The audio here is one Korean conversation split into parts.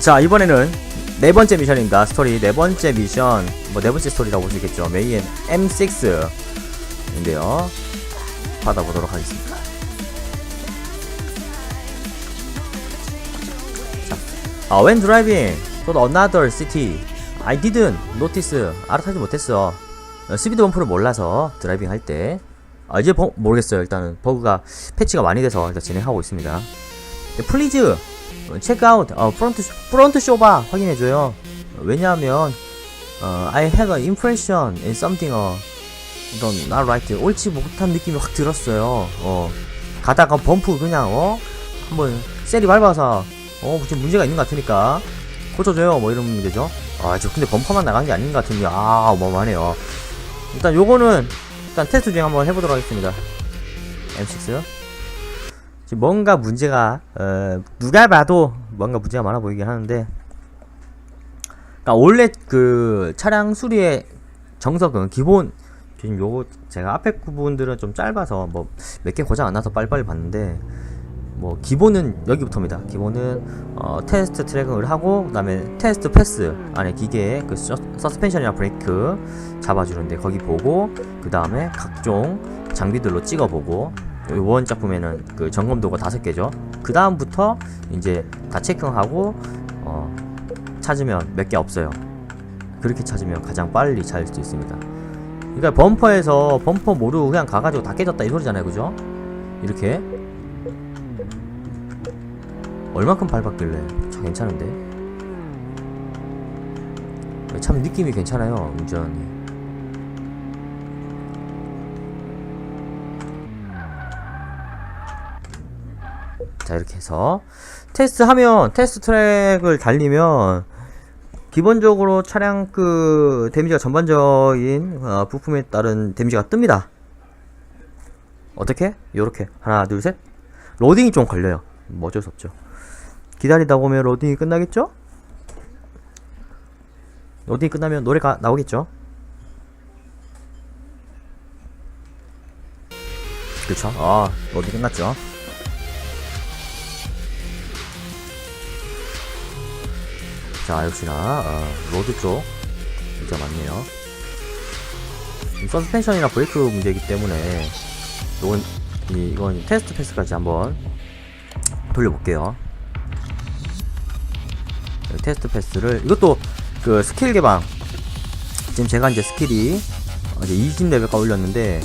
자 이번에는 네 번째 미션입니다. 스토리 네 번째 미션 뭐 네 번째 스토리라고 볼 수 있겠죠. 메이엔 M6인데요. 받아보도록 하겠습니다. 자, 아, when driving to another city, I didn't notice. 알아차지 못했어. 어, 스피드 범프를 몰라서 드라이빙 할 때. 아, 이제 버, 모르겠어요. 일단은 버그가 패치가 많이 돼서 일단 진행하고 있습니다. 플리즈 체크아웃 어, 프론트 프론트 쇼바 확인해줘요. 왜냐하면 어, I have an impression in something 어, 넌 not right 옳지 못한 느낌이 확 들었어요. 어, 가다가 범프 그냥 어 한번 셀이 밟아서 어 무슨 문제가 있는 것 같으니까 고쳐줘요. 뭐 이런 문제죠. 아, 저 근데 범퍼만 나간 게 아닌 것 같은데 아 어마어마하네요. 일단 요거는 일단 테스트 중에 한번 해보도록 하겠습니다. M6 지금 뭔가 문제가 어, 누가 봐도 뭔가 문제가 많아 보이긴 하는데 그러니까 원래 그 차량 수리의 정석은 기본 지금 요거 제가 앞에 부분들은 좀 짧아서 뭐 몇 개 고장 안 나서 빨리빨리 봤는데 뭐 기본은 여기부터입니다. 기본은 어, 테스트 트랙을 하고 그다음에 테스트 패스 안에 기계에 그 서, 서스펜션이나 브레이크 잡아주는데 거기 보고 그 다음에 각종 장비들로 찍어보고 원 작품에는 그 점검도가 다섯 개죠. 그 다음부터 이제 다 체크하고 어, 찾으면 몇 개 없어요. 그렇게 찾으면 가장 빨리 찾을 수 있습니다. 그러니까 범퍼에서 범퍼 모르고 그냥 가가지고 다 깨졌다 이 소리잖아요, 그죠? 이렇게 얼만큼 밟았길래 참 괜찮은데 참 느낌이 괜찮아요 운전이 자 이렇게 해서 테스트 하면 테스트 트랙을 달리면 기본적으로 차량 그 데미지가 전반적인 어, 부품에 따른 데미지가 뜹니다 어떻게? 요렇게 하나 둘 셋 로딩이 좀 걸려요 뭐 어쩔 수 없죠 기다리다 보면 로딩이 끝나겠죠? 로딩이 끝나면 노래가 나오겠죠? 그쵸? 아, 로딩 끝났죠? 자, 역시나, 어, 로드 쪽, 진짜 많네요. 이 서스펜션이나 브레이크 문제이기 때문에, 이건, 이, 이건 테스트 패스까지 한번 돌려볼게요. 테스트 패스를 이것도 그 스킬 개방 지금 제가 이제 스킬이 어, 이제 20레벨까지 올렸는데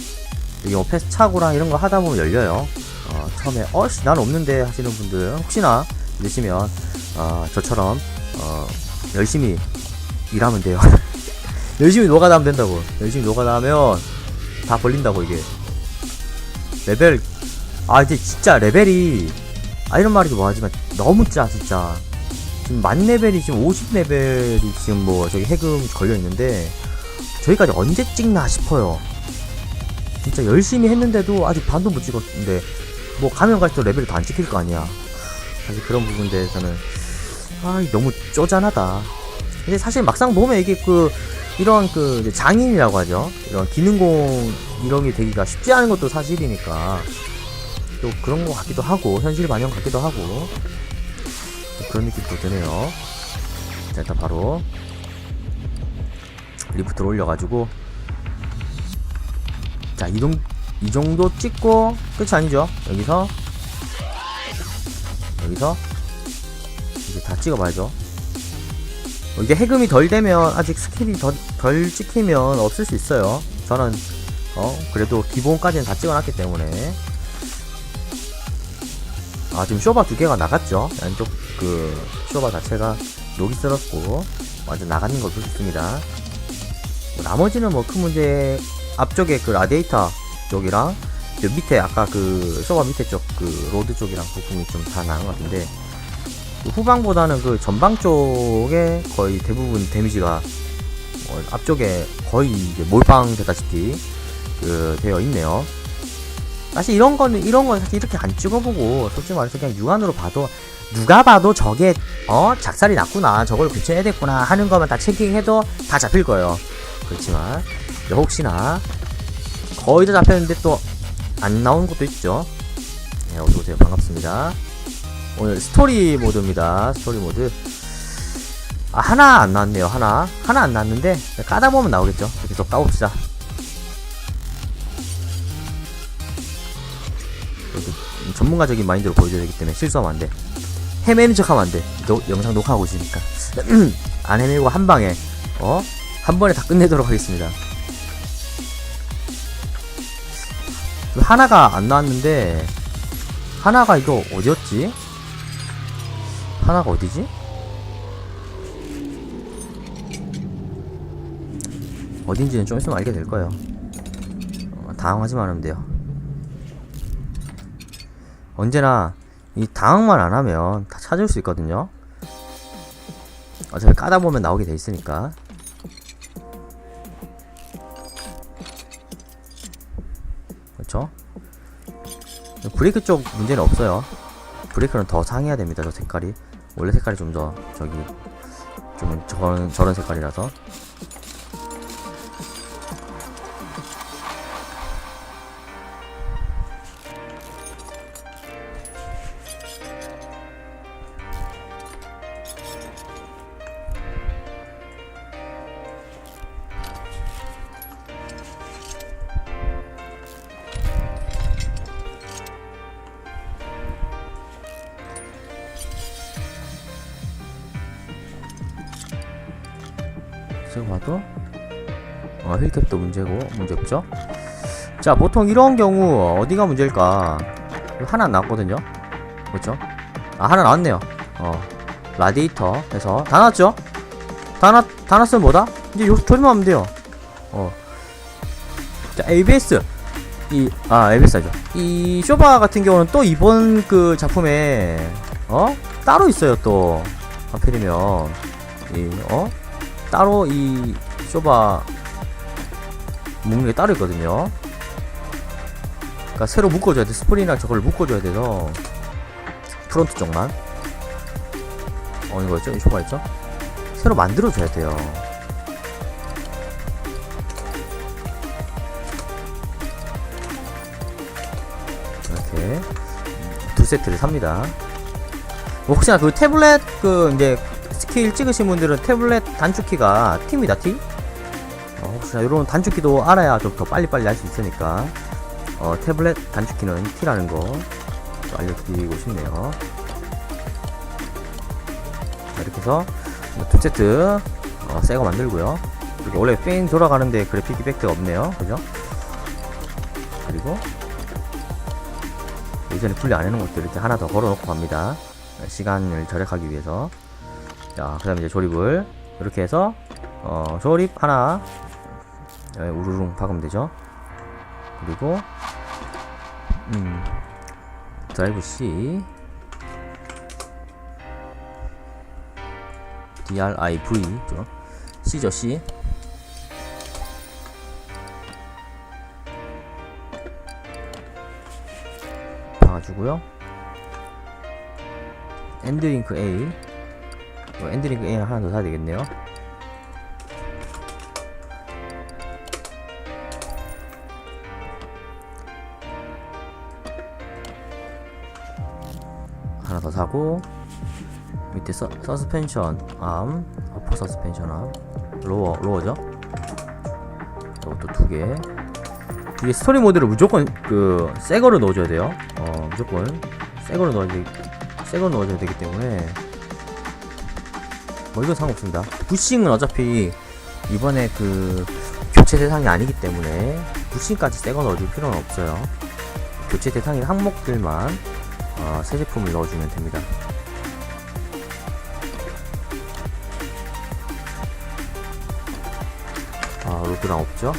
여기 뭐 패스 차고랑 이런 거 하다 보면 열려요 어, 처음에 어씨 난 없는데 하시는 분들 혹시나 있으시면 어, 저처럼 어, 열심히 일하면 돼요. 열심히 노가다 하면 된다고. 열심히 노가다 하면 다 벌린다고 이게. 레벨 아 이제 진짜 레벨이 아 이런 말이도 뭐하지만 너무 짜 진짜. 지금 만 레벨이 지금 50 레벨이 지금 뭐 저기 해금 걸려 있는데 저기까지 언제 찍나 싶어요. 진짜 열심히 했는데도 아직 반도 못 찍었는데 뭐 가면 갈수록 레벨이 더안 찍힐 거 아니야. 사실 그런 부분 대해서는 아 너무 쪼잔하다. 근데 사실 막상 보면 이게 그 이런 그 장인이라고 하죠. 이런 기능공 이런 게 되기가 쉽지 않은 것도 사실이니까 또 그런 거 같기도 하고 현실 반영 같기도 하고 그런 느낌도 드네요. 자, 일단 바로 리프트를 올려가지고 자, 이, 동, 이 정도 찍고 끝이 아니죠. 여기서 여기서 이제 다 찍어봐야죠. 어, 이게 해금이 덜 되면 아직 스킬이 더, 덜 찍히면 없을 수 있어요. 저는 어 그래도 기본까지는 다 찍어놨기 때문에 아 지금 쇼바 두 개가 나갔죠 양쪽 그 쇼바 자체가 녹이 쓸었고 완전 나가는 걸 볼 수 있습니다 뭐 나머지는 뭐 큰 문제 앞쪽에 그 라디에이터 쪽이랑 저 밑에 아까 그 쇼바 밑에 쪽 그 로드 쪽이랑 부품이 좀 다 나간 것 같은데 그 후방보다는 그 전방 쪽에 거의 대부분 데미지가 어, 앞쪽에 거의 이제 몰빵 되다시피 그 되어 있네요. 사실 이런 거는 이런 건 사실 이렇게 안 찍어보고 솔직히 말해서 그냥 육안으로 봐도 누가 봐도 저게 어 작살이 났구나 저걸 교체해야 됐구나 하는 거만 다 체킹해도 다 잡힐 거예요. 그렇지만 혹시나 거의 다 잡혔는데 또 안 나오는 것도 있죠. 네, 어서 오세요. 반갑습니다. 오늘 스토리 모드입니다. 스토리 모드. 아, 하나 안 나왔네요, 하나. 하나 안 나왔는데, 까다 보면 나오겠죠. 계속 까봅시다. 전문가적인 마인드로 보여줘야 되기 때문에 실수하면 안 돼. 헤매는 척 하면 안 돼. 너, 영상 녹화하고 있으니까. 안 헤매고 한 방에, 어? 한 번에 다 끝내도록 하겠습니다. 하나가 안 나왔는데, 하나가 이거 어디였지? 하나가 어디지? 어딘지는 좀 있으면 알게 될 거예요. 어, 당황하지만 하면 돼요. 언제나 이 당황만 안 하면 다 찾을 수 있거든요. 어차피 까다 보면 나오게 돼 있으니까. 그렇죠? 브레이크 쪽 문제는 없어요. 브레이크는 더 상해야 됩니다. 저 색깔이 원래 색깔이 좀 더 저기 좀 저런 저런 색깔이라서 봐도 어, 힐캡도 문제고 문제 없죠? 자 보통 이런 경우 어디가 문제일까? 하나 나왔거든요. 그렇죠? 아 하나 나왔네요. 어 라디에이터 해서 다 나왔죠? 다 나, 다 나왔으면 뭐다? 이제 요 조립만 하면 돼요. 어. 자 ABS 이아 아죠. 이 쇼바 같은 경우는 또 이번 그 작품에 어 따로 있어요 또 하필이면 이 어 따로 이 쇼바 게 따로 있거든요. 그러니까 새로 묶어줘야 돼. 스프링이랑 저걸 묶어줘야 돼서 프론트 쪽만. 어 이거였죠? 이 쇼바 있죠? 새로 만들어줘야 돼요. 이렇게 두 세트를 삽니다. 뭐 혹시나 그 태블릿 그 이제 스 킬 찍으신 분들은 태블릿 단축키가 T입니다, T. 어, 혹시나 이런 단축키도 알아야 좀 더 빨리빨리 할 수 있으니까 어, 태블릿 단축키는 T라는 거 알려드리고 싶네요. 자, 이렇게 해서 두 세트 어, 새거 만들고요. 이게 원래 뺑 돌아가는데 그래픽 이펙트가 없네요. 그죠? 그리고 예전에 분리 안 해놓은 것들 이렇게 하나 더 걸어놓고 갑니다. 시간을 절약하기 위해서. 자, 그 다음에 이제 조립을 이렇게 해서 어, 조립 하나 예, 우르릉 박으면 되죠. 그리고 음, 드라이브 C DRIV 죠 C죠 C 박아주고요. 엔드링크 A 어, 엔드링크 A 하나 더 사야 되겠네요. 하나 더 사고 밑에 서, 서스펜션 암 어퍼 서스펜션 암. 로어 로어죠? 이것도 두개. 이게 스토리 모드를 무조건 그 새거로 넣어줘야 돼요. 어 무조건 새거로 넣어야 돼 새거 넣어줘야 되기 때문에 뭐 이건 상관없습니다 부싱은 어차피 이번에 그 교체 대상이 아니기 때문에 부싱까지 새거 넣어줄 필요는 없어요 교체 대상인 항목들만 어, 새 제품을 넣어주면 됩니다. 아, 로드랑 없죠?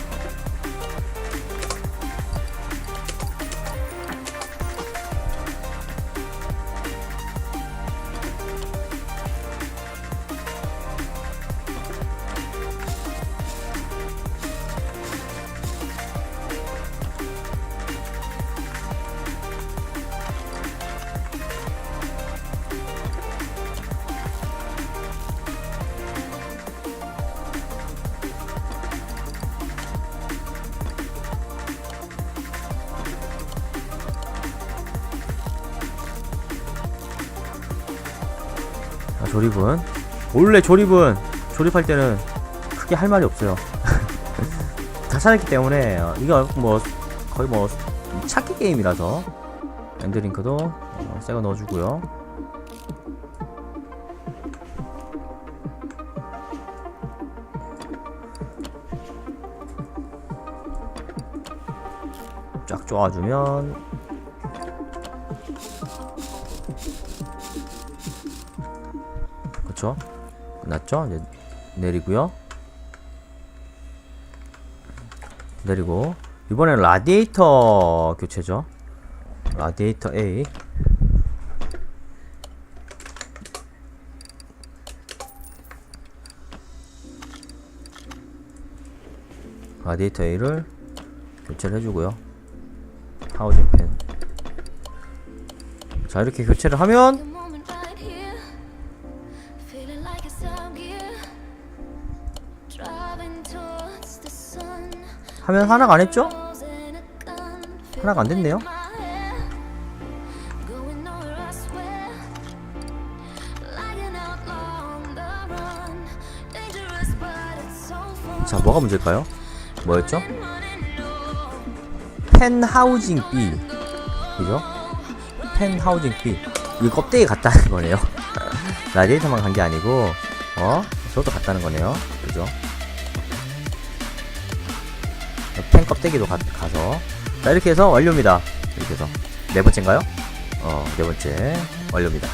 조립은 원래 조립은 조립할 때는 크게 할 말이 없어요. 다 찾았기 때문에 어, 이거 뭐 거의 뭐 찾기 게임이라서 엔드링크도 어, 새거 넣어주고요. 쫙 쪼아주면 그쵸? 끝났죠? 이제 내리고요. 내리고 이번엔 라디에이터 교체죠. 라디에이터 A 라디에이터 A를 교체를 해주고요. 하우징 팬. 자 이렇게 교체를 하면 feeling like it's out gear, driving towards the sun. 하면 하나가 안 했죠? Rose and a gun, 하나가 안 됐네요. my hair, going nowhere I swear, like an outlaw on the run, dangerous but it's so fun. 자 뭐가 문제일까요? 뭐였죠? Running low, 펜하우징 B 그죠? 펜하우징 B 이 껍데기 같다는 거네요 라디에이터만 간 게 아니고 어? 저것도 같다는 거네요 그죠? 펜 껍데기도 가, 가서 자 이렇게 해서 완료입니다 이렇게 해서 네 번째인가요? 어 네 번째 완료입니다